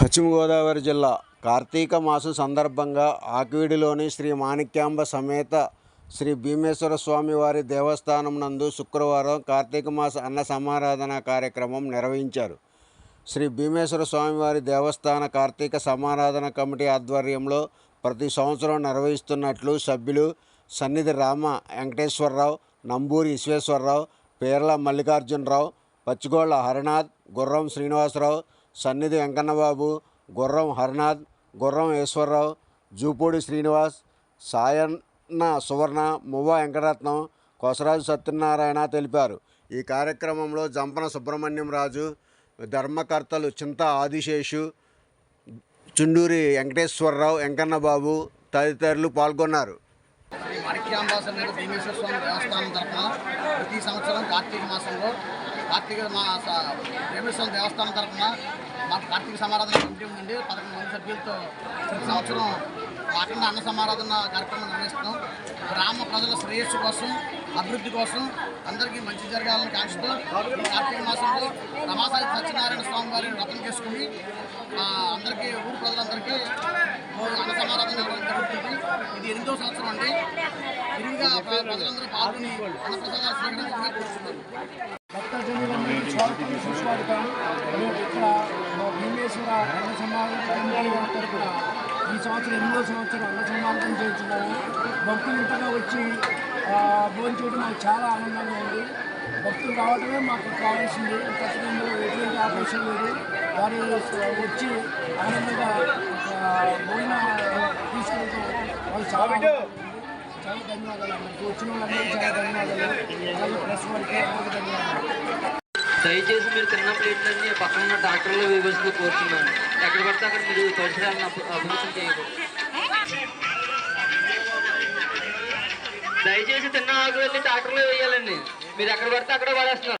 పశ్చిమ గోదావరి జిల్లా కార్తీక మాసం సందర్భంగా ఆకివీడిలోని శ్రీ మాణిక్యాంబ సమేత శ్రీ భీమేశ్వర స్వామివారి దేవస్థానం నందు శుక్రవారం కార్తీక మాస అన్న సమారాధన కార్యక్రమం నిర్వహించారు. శ్రీ భీమేశ్వర స్వామివారి దేవస్థాన కార్తీక సమారాధన కమిటీ ఆధ్వర్యంలో ప్రతి సంవత్సరం నిర్వహిస్తున్నట్లు సభ్యులు సన్నిధి రామ వెంకటేశ్వరరావు నంబూరి విశ్వేశ్వరరావు పేర్ల మల్లికార్జునరావు పచ్చిగోళ్ళ హరినాథ్ గుర్రం శ్రీనివాసరావు సన్నిధి వెంకన్నబాబు గుర్రం హరినాథ్ గుర్రం ఈశ్వరరావు జూపూడి శ్రీనివాస్ సాయన్న సువర్ణ మువ్వ వెంకటరత్నం కొసరాజు సత్యనారాయణ తెలిపారు. ఈ కార్యక్రమంలో జంపన సుబ్రహ్మణ్యం రాజు ధర్మకర్తలు చింత ఆదిశేషు చుండూరి వెంకటేశ్వరరావు వెంకన్నబాబు తదితరులు పాల్గొన్నారు. ప్రతి సంవత్సరం కార్తీక మాసంలో కార్తీక మాస భీమేశ్వర దేవస్థానం తరఫున మాకు కార్తీక సమారాధన కమిటీ ఉందండి పదకొండు మంది సభ్యులతో ప్రతి సంవత్సరం అఖండ అన్న సమారాధన కార్యక్రమం నిర్వహిస్తున్నాం. గ్రామ ప్రజల శ్రేయస్సు కోసం అభివృద్ధి కోసం అందరికీ మంచి జరగాలని కాంక్షతో ఈ కార్తీక మాసంలో రమాసాయి సత్యనారాయణ స్వామి వారిని వ్రతం చేసుకుని అందరికీ ఊరు ప్రజలందరికీ అన్న సమారాధన ఎనిమిదో సంవత్సరం అండి. విరివిగా ప్రజలందరూ పాల్గొని అన్నప్రసాదాలు స్వీకరించగా కోరుతున్నాను భక్తజనులందరికీ స్వాగతం సుస్వాగతం ఇక్కడ మా భీమేశ్వర అన్న సమావేశం తరపున ఈ సంవత్సరం ఎనిమిదో సంవత్సరం అన్న సమావేశం చేస్తున్నాము భక్తులు ఇంతగా వచ్చి భోజనం చేయడం మాకు చాలా ఆనందంగా ఉంది భక్తులు రావడమే మాకు కావాల్సింది ఇంతకు ఎటువంటి ఆపరేషన్ లేదు. వారు వచ్చి ఆనందంగా ఆ, భోజన తీసుకెళ్తాం చాలా చాలా ధన్యవాదాలు అందరికీ వచ్చిన వాళ్ళందరికీ చాలా ధన్యవాదాలు. అలాగే ప్రెస్ వారికి అందరికీ ధన్యవాదాలు. దయచేసి మీరు తిన్న ప్లేట్లన్నీ పక్కన ఉన్న డాక్టర్లు విభజిస్తూ కోరుతున్నాను. ఎక్కడ పడితే అక్కడ మీరు పరిసరాలను అభి- అభివృద్ధి చేయకూడదు. దయచేసి తిన్న ఆకు వెళ్ళి డాక్టర్లు వేయాలండి. మీరు ఎక్కడ పడితే అక్కడ పడేస్తున్నారు.